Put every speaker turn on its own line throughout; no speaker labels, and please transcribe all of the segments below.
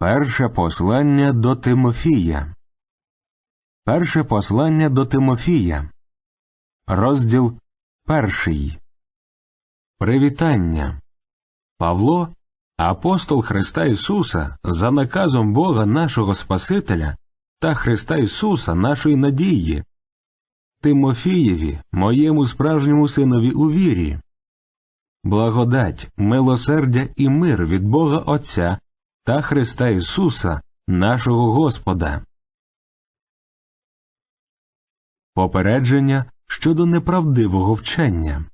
Перше послання до Тимофія. Перше послання до Тимофія. Розділ перший. Привітання. Павло, апостол Христа Ісуса, за наказом Бога нашого Спасителя та Христа Ісуса, нашої надії. Тимофієві, моєму справжньому синові у вірі. Благодать, милосердя і мир від Бога Отця та Христа Ісуса, нашого Господа. Попередження щодо неправдивого вчення.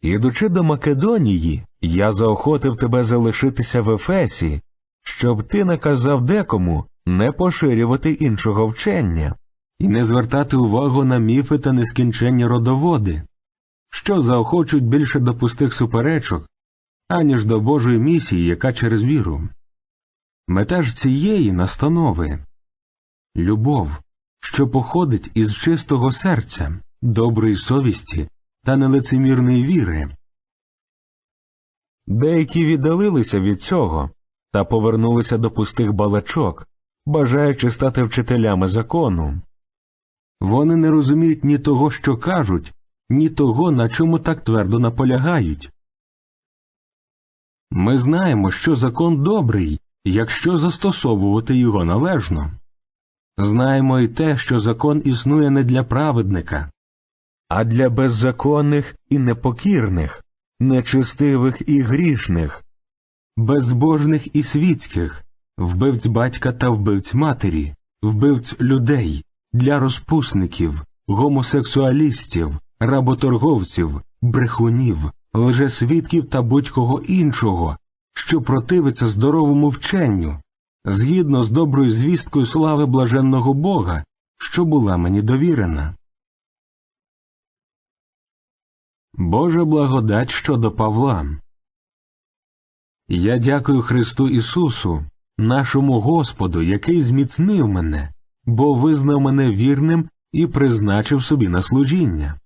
Ідучи до Македонії, я заохотив тебе залишитися в Ефесі, щоб ти наказав декому не поширювати іншого вчення і не звертати увагу на міфи та нескінченні родоводи, що заохочують більше до пустих суперечок, аніж до Божої місії, яка через віру. Мета ж цієї настанови любов, що походить із чистого серця, доброї совісті та нелицемірної віри. Деякі віддалилися від цього та повернулися до пустих балачок, бажаючи стати вчителями закону. Вони не розуміють ні того, що кажуть, ні того, на чому так твердо наполягають. Ми знаємо, що закон добрий, якщо застосовувати його належно. Знаємо і те, що закон існує не для праведника, а для беззаконних і непокірних, нечистивих і грішних, безбожних і світських, вбивць батька та вбивць матері, вбивць людей, для розпусників, гомосексуалістів, работорговців, брехунів, лжесвідків та будь-кого іншого, що противиться здоровому вченню, згідно з доброю звісткою слави блаженного Бога, що була мені довірена. Божа благодать щодо Павла. Я дякую Христу Ісусу, нашому Господу, який зміцнив мене, бо визнав мене вірним і призначив собі на служіння.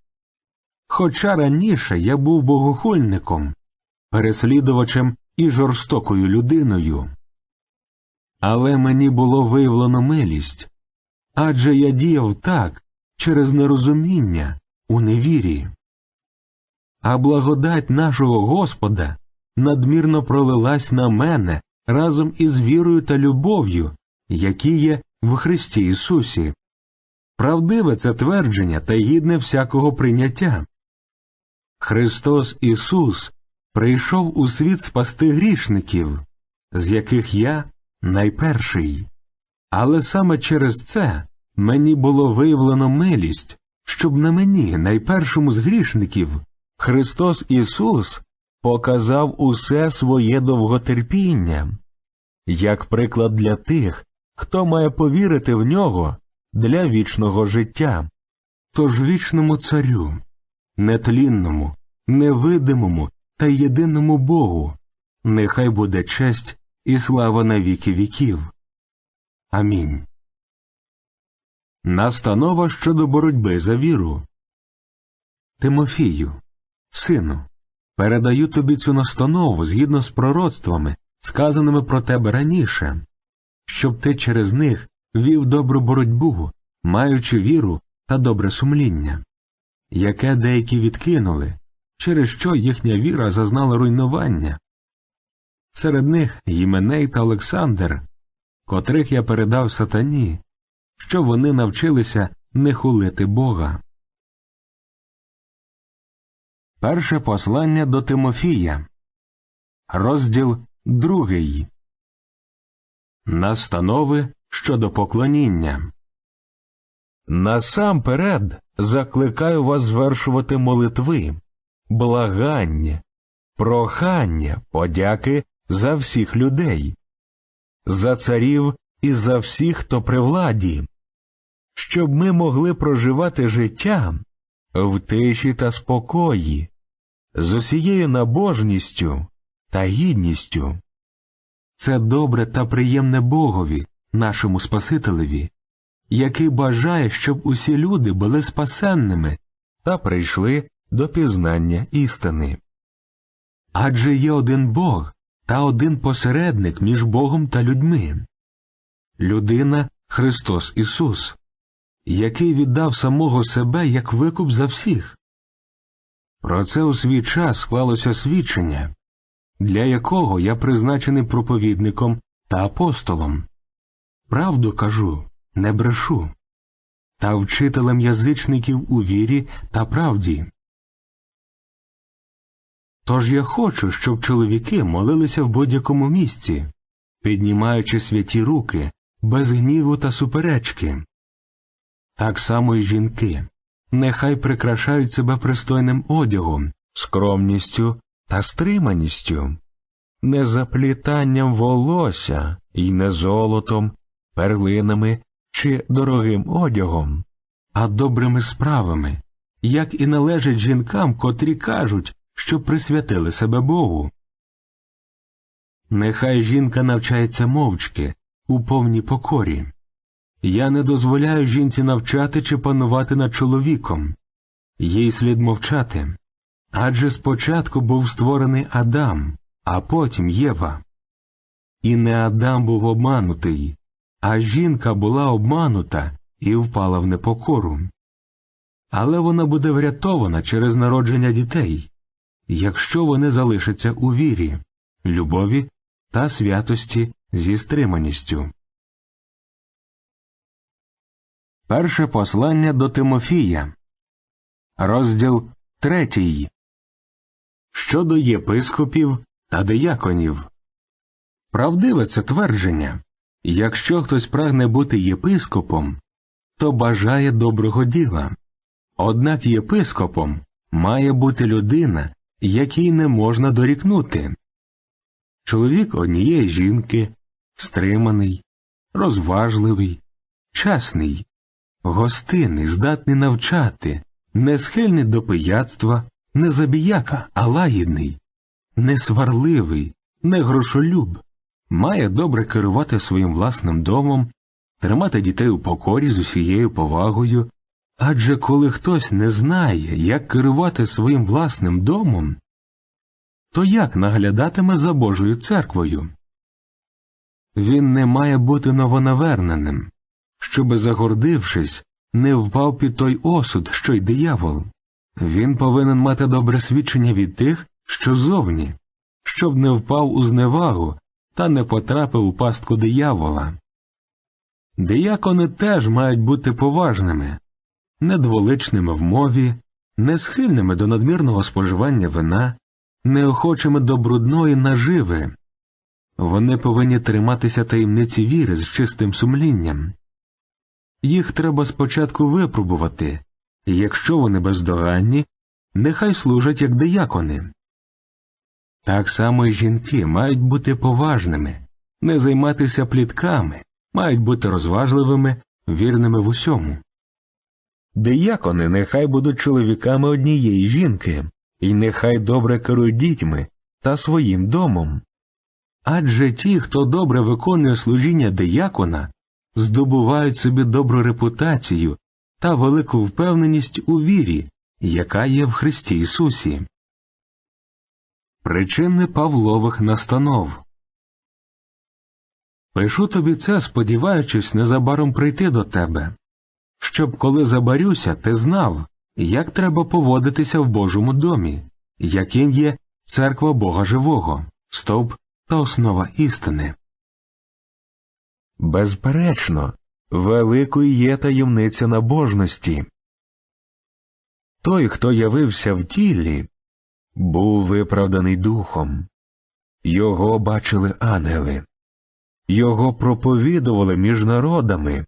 Хоча раніше я був богохульником, переслідувачем і жорстокою людиною. Але мені було виявлено милість адже я діяв так через нерозуміння у невірі. А благодать нашого Господа надмірно пролилась на мене разом із вірою та любов'ю, які є в Христі Ісусі. Правдиве це твердження та гідне всякого прийняття. Христос Ісус прийшов у світ спасти грішників, з яких я найперший. Але саме через це мені було виявлено милість, щоб на мені, найпершому з грішників, Христос Ісус показав усе своє довготерпіння, як приклад для тих, хто має повірити в нього для вічного життя. Тож вічному царю, нетлінному, невидимому та єдиному Богу, нехай буде честь і слава на віки віків. Амінь. Настанова щодо боротьби за віру. Тимофію, сину, передаю тобі цю настанову згідно з пророцтвами, сказаними про тебе раніше, щоб ти через них вів добру боротьбу, маючи віру та добре сумління, яке деякі відкинули, через що їхня віра зазнала руйнування. Серед них Єменей та Олександр, котрих я передав сатані, що вони навчилися не хулити Бога. Перше послання до Тимофія, розділ другий. Настанови щодо поклоніння. Насамперед закликаю вас звершувати молитви, благання, прохання, подяки за всіх людей, за царів і за всіх, хто при владі, щоб ми могли проживати життя в тиші та спокої, з усією набожністю та гідністю. Це добре та приємне Богові, нашому Спасителеві, який бажає, щоб усі люди були спасенними та прийшли до пізнання істини. Адже є один Бог та один посередник між Богом та людьми. Людина Христос Ісус, який віддав самого себе як викуп за всіх. Про це у свій час склалося свідчення, для якого я призначений проповідником та апостолом. Правду кажу, не брешу, та вчителем язичників у вірі та правді. Тож я хочу, щоб чоловіки молилися в будь-якому місці, піднімаючи святі руки, без гніву та суперечки. Так само й жінки, нехай прикрашають себе пристойним одягом, скромністю та стриманістю, не заплітанням волосся і не золотом, перлинами чи дорогим одягом, а добрими справами, як і належить жінкам, котрі кажуть, що присвятили себе Богу. Нехай жінка навчається мовчки, у повній покорі. Я не дозволяю жінці навчати чи панувати над чоловіком. Їй слід мовчати. Адже спочатку був створений Адам, а потім Єва. І не Адам був обманутий, а жінка була обманута і впала в непокору. Але вона буде врятована через народження дітей, якщо вони залишаться у вірі, любові та святості зі стриманістю. Перше послання до Тимофія, розділ третій. Щодо єпископів та дияконів. Правдиве це твердження якщо хтось прагне бути єпископом, то бажає доброго діла. Однак єпископом має бути людина, якій не можна дорікнути. Чоловік однієї жінки, стриманий, розважливий, чесний, гостинний, здатний навчати, не схильний до пияцтва, не забіяка, а лагідний, не сварливий, не грошолюб, має добре керувати своїм власним домом, тримати дітей у покорі з усією повагою. Адже коли хтось не знає, як керувати своїм власним домом, то як наглядатиме за Божою церквою? Він не має бути новонаверненим, щоби, загордившись, не впав під той осуд, що й диявол. Він повинен мати добре свідчення від тих, що зовні, щоб не впав у зневагу та не потрапив у пастку диявола. Диякони теж мають бути поважними, недволичними в мові, не схильними до надмірного споживання вина, неохочими до брудної наживи. Вони повинні триматися таємниці віри з чистим сумлінням. Їх треба спочатку випробувати, і якщо вони бездоганні, нехай служать як диякони. Так само і жінки мають бути поважними, не займатися плітками, мають бути розважливими, вірними в усьому. Диякони нехай будуть чоловіками однієї жінки, і нехай добре керують дітьми та своїм домом. Адже ті, хто добре виконує служіння диякона, здобувають собі добру репутацію та велику впевненість у вірі, яка є в Христі Ісусі. Причини Павлових настанов Пишу тобі це, сподіваючись незабаром прийти до тебе, щоб, коли забарюся, ти знав, як треба поводитися в Божому домі, яким є церква Бога Живого, стовп та основа істини. Безперечно, великою є таємниця набожності. Той, хто явився в тілі, був виправданий духом, його бачили ангели, його проповідували між народами,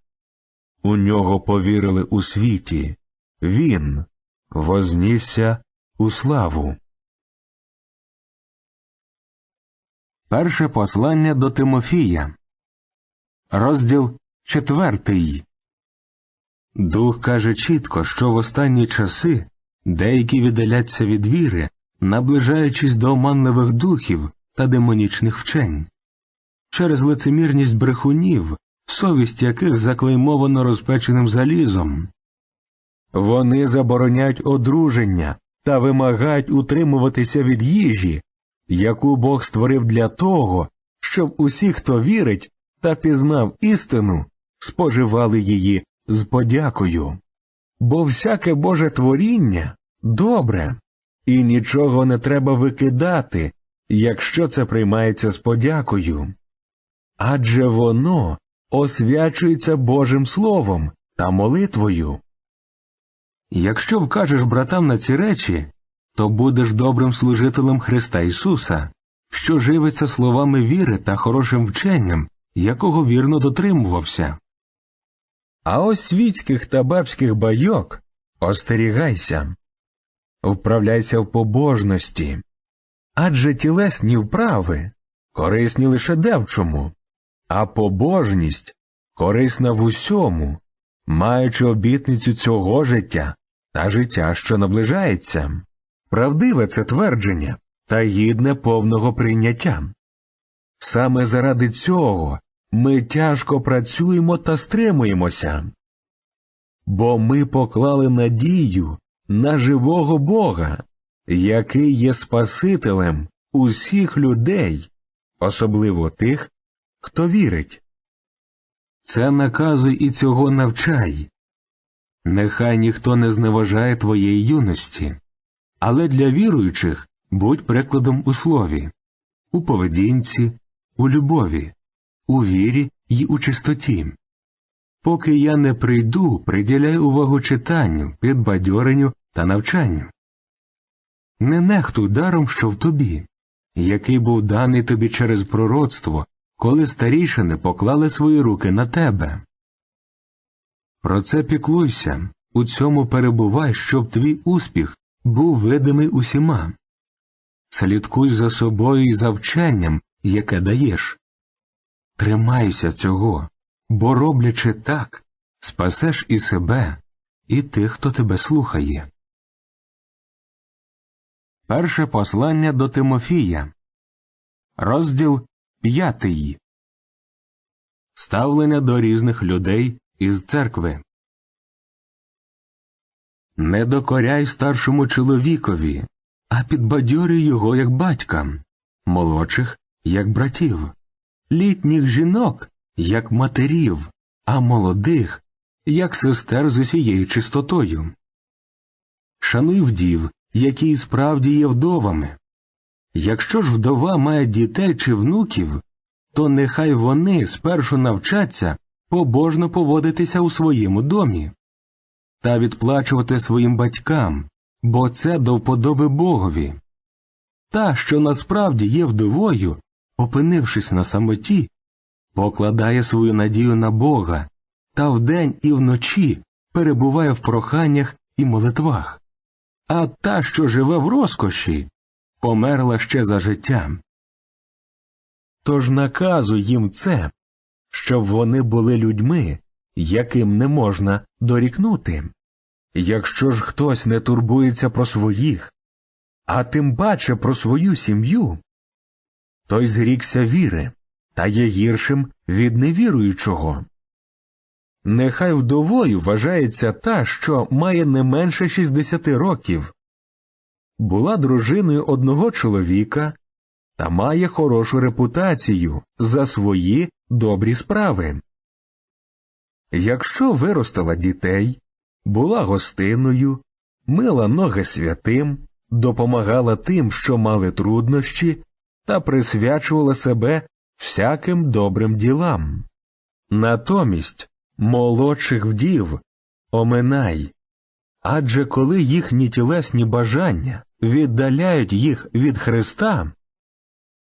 у нього повірили у світі, він вознісся у славу. Перше послання до Тимофія, розділ четвертий. Дух каже чітко, що в останні часи деякі віддаляться від віри, наближаючись до оманливих духів та демонічних вчень. Через лицемірність брехунів, совість яких заклеймовано розпеченим залізом. Вони забороняють одруження та вимагають утримуватися від їжі, яку Бог створив для того, щоб усі, хто вірить та пізнав істину, споживали її з подякою. Бо всяке Боже творіння добре, і нічого не треба викидати, якщо це приймається з подякою. Адже воно освячується Божим Словом та молитвою. Якщо вкажеш братам на ці речі, то будеш добрим служителем Христа Ісуса, що живиться словами віри та хорошим вченням, якого вірно дотримувався. А ось світських та бабських байок остерігайся, вправляйся в побожності, адже тілесні вправи корисні лише девчому, а побожність корисна в усьому, маючи обітницю цього життя та життя, що наближається. Правдиве це твердження та гідне повного прийняття. Саме заради цього ми тяжко працюємо та стримуємося, бо ми поклали надію на живого Бога, який є Спасителем усіх людей, особливо тих, хто вірить. Це наказуй і цього навчай. Нехай ніхто не зневажає твоєї юності, але для віруючих будь прикладом у слові, у поведінці, у любові, у вірі й у чистоті. Поки я не прийду, приділяй увагу читанню, підбадьоренню та навчанню. Не нехтуй даром, що в тобі, який був даний тобі через пророцтво, коли старішини поклали свої руки на тебе. Про це піклуйся, у цьому перебувай, щоб твій успіх був видимий усіма. Слідкуй за собою і за вченням, яке даєш. Тримайся цього, бо роблячи так, спасеш і себе, і тих, хто тебе слухає. Перше послання до Тимофія, розділ п'ятий Ставлення до різних людей із церкви. Не докоряй старшому чоловікові, а підбадьорюй його як батькам, молодших як братів, літніх жінок як матерів, а молодих як сестер з усією чистотою. Шануй вдів, які справді є вдовами. Якщо ж вдова має дітей чи внуків, то нехай вони спершу навчаться побожно поводитися у своєму домі та відплачувати своїм батькам, бо це до вподоби Богові. Та, що насправді є вдовою, опинившись на самоті, покладає свою надію на Бога та вдень і вночі перебуває в проханнях і молитвах, а та, що живе в розкоші, померла ще за життя. Тож наказуй їм це, щоб вони були людьми, яким не можна дорікнути. Якщо ж хтось не турбується про своїх, а тим паче про свою сім'ю, той зрікся віри та є гіршим від невіруючого. Нехай вдовою вважається та, що має не менше 60 років, була дружиною одного чоловіка та має хорошу репутацію за свої добрі справи. Якщо виростила дітей, була гостиною, мила ноги святим, допомагала тим, що мали труднощі, та присвячувала себе всяким добрим ділам. Натомість молодших вдів оминай, адже коли їхні тілесні бажання віддаляють їх від Христа,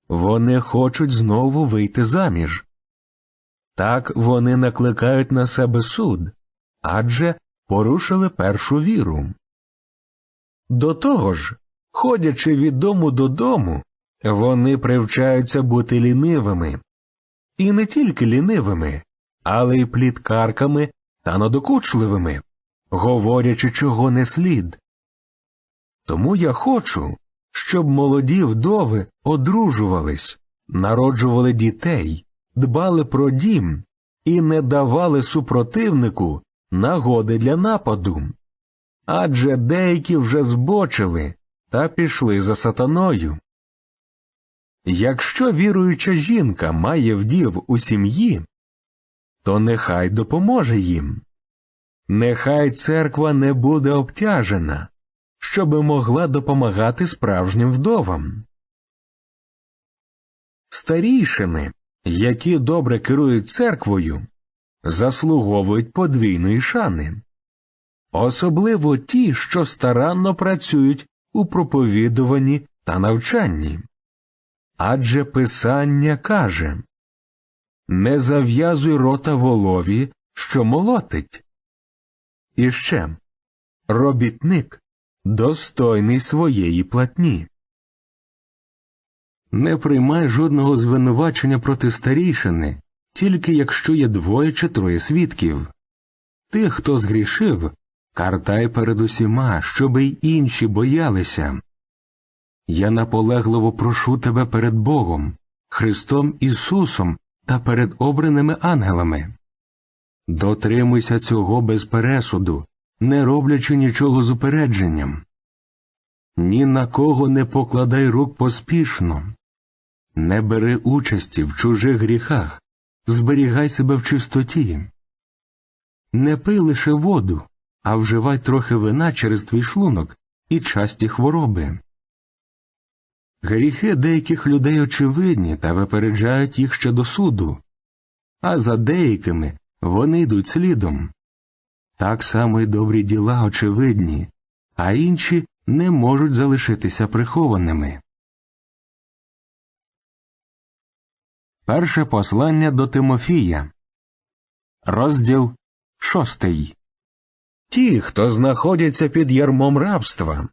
вони хочуть знову вийти заміж. Так вони накликають на себе суд, адже порушили першу віру. До того ж, ходячи від дому додому, вони привчаються бути лінивими, і не тільки лінивими, але й пліткарками та надокучливими, говорячи, чого не слід. Тому я хочу, щоб молоді вдови одружувались, народжували дітей, дбали про дім і не давали супротивнику нагоди для нападу. Адже деякі вже збочили та пішли за сатаною. Якщо віруюча жінка має вдів у сім'ї, то нехай допоможе їм. Нехай церква не буде обтяжена, щоби могла допомагати справжнім вдовам. Старійшини, які добре керують церквою, заслуговують подвійної шани, особливо ті, що старанно працюють у проповідуванні та навчанні. Адже Писання каже Не зав'язуй рота волові, що молотить. І ще робітник достойний своєї платні. Не приймай жодного звинувачення проти старійшини, тільки якщо є двоє чи троє свідків. Тих, хто згрішив, картай перед усіма, щоби й інші боялися. Я наполегливо прошу тебе перед Богом, Христом Ісусом та перед обраними ангелами. Дотримуйся цього без пересуду, не роблячи нічого з упередженням. Ні на кого не покладай рук поспішно, не бери участі в чужих гріхах, зберігай себе в чистоті. Не пий лише воду, а вживай трохи вина через твій шлунок і часті хвороби. Гріхи деяких людей очевидні та випереджають їх ще до суду, а за деякими вони йдуть слідом. Так само й добрі діла очевидні, а інші не можуть залишитися прихованими. Перше послання до Тимофія, розділ шостий. Ті, хто знаходяться під ярмом рабства,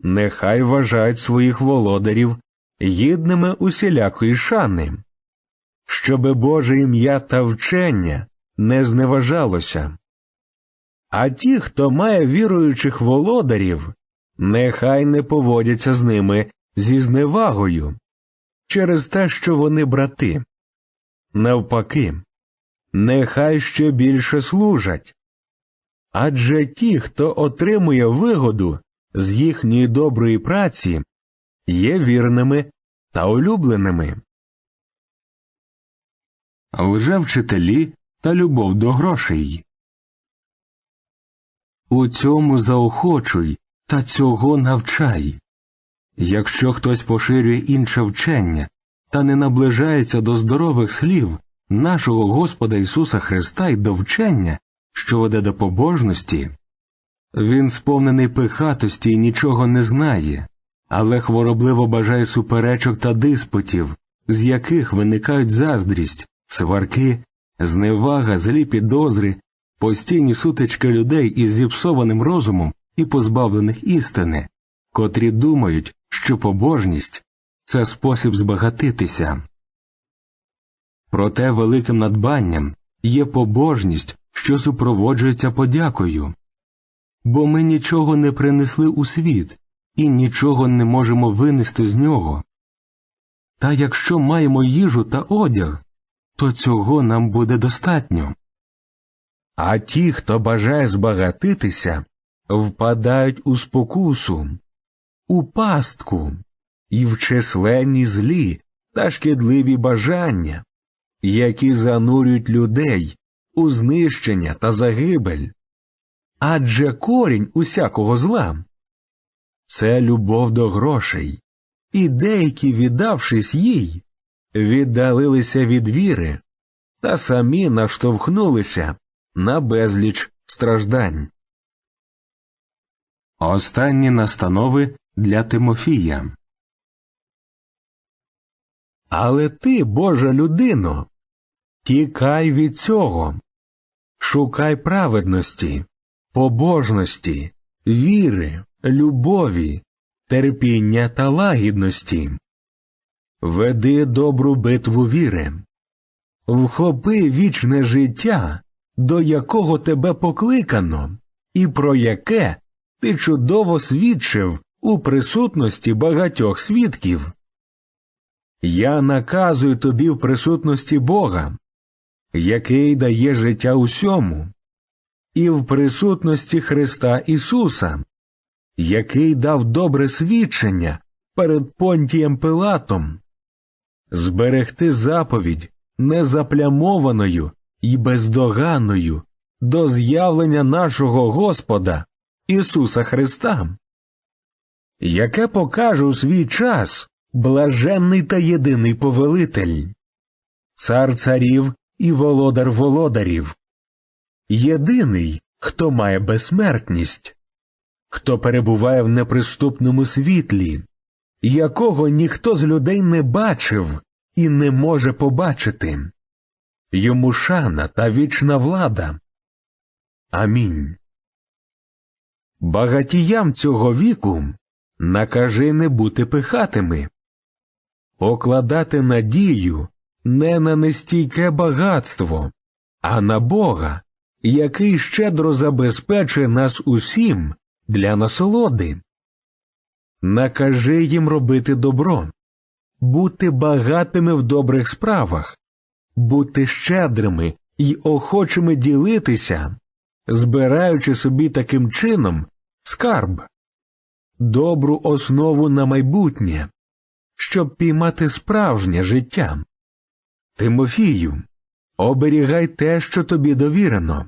нехай вважають своїх володарів гідними усілякої шани, щоби Боже ім'я та вчення не зневажалося. А ті, хто має віруючих володарів, нехай не поводяться з ними зі зневагою через те, що вони брати. Навпаки, нехай ще більше служать. Адже ті, хто отримує вигоду з їхньої доброї праці, є вірними та улюбленими. Лжевчителі та любов до грошей. У цьому заохочуй та цього навчай. Якщо хтось поширює інше вчення та не наближається до здорових слів нашого Господа Ісуса Христа й до вчення, що веде до побожності, він сповнений пихатості і нічого не знає, але хворобливо бажає суперечок та диспутів, з яких виникають заздрість, сварки, зневага, злі підозри, постійні сутички людей із зіпсованим розумом і позбавлених істини, котрі думають, що побожність це спосіб збагатитися. Проте великим надбанням є побожність, що супроводжується подякою. Бо ми нічого не принесли у світ і нічого не можемо винести з нього. Та якщо маємо їжу та одяг, то цього нам буде достатньо. А ті, хто бажає збагатитися, впадають у спокусу, у пастку і в численні злі та шкідливі бажання, які занурюють людей у знищення та загибель. Адже корінь усякого зла це любов до грошей, і деякі, віддавшись їй, віддалилися від віри та самі наштовхнулися на безліч страждань. Останні настанови для Тимофія. Але ти, Божа людино, тікай від цього, шукай праведності, побожності, віри, любові, терпіння та лагідності. Веди добру битву віри, вхопи вічне життя, до якого тебе покликано, і про яке ти чудово свідчив у присутності багатьох свідків. Я наказую тобі в присутності Бога, який дає життя усьому, і в присутності Христа Ісуса, який дав добре свідчення перед Понтієм Пилатом, зберегти заповідь незаплямованою і бездоганною до з'явлення нашого Господа Ісуса Христа, яке покаже у свій час блаженний та єдиний повелитель, цар царів і володар володарів, єдиний, хто має безсмертність, хто перебуває в неприступному світлі, якого ніхто з людей не бачив і не може побачити. Йому шана та вічна влада. Амінь. Багатіям цього віку накажи не бути пихатими, покладати надію не на нестійке багатство, а на Бога, який щедро забезпечує нас усім для насолоди. Накажи їм робити добро, бути багатими в добрих справах, бути щедрими й охочими ділитися, збираючи собі таким чином скарб, добру основу на майбутнє, щоб піймати справжнє життя. Тимофію, оберігай те, що тобі довірено,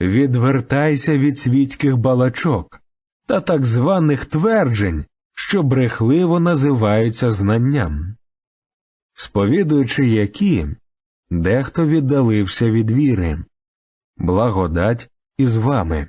відвертайся від світських балачок та так званих тверджень, що брехливо називаються знанням, сповідуючи які дехто віддалився від віри, благодать із вами.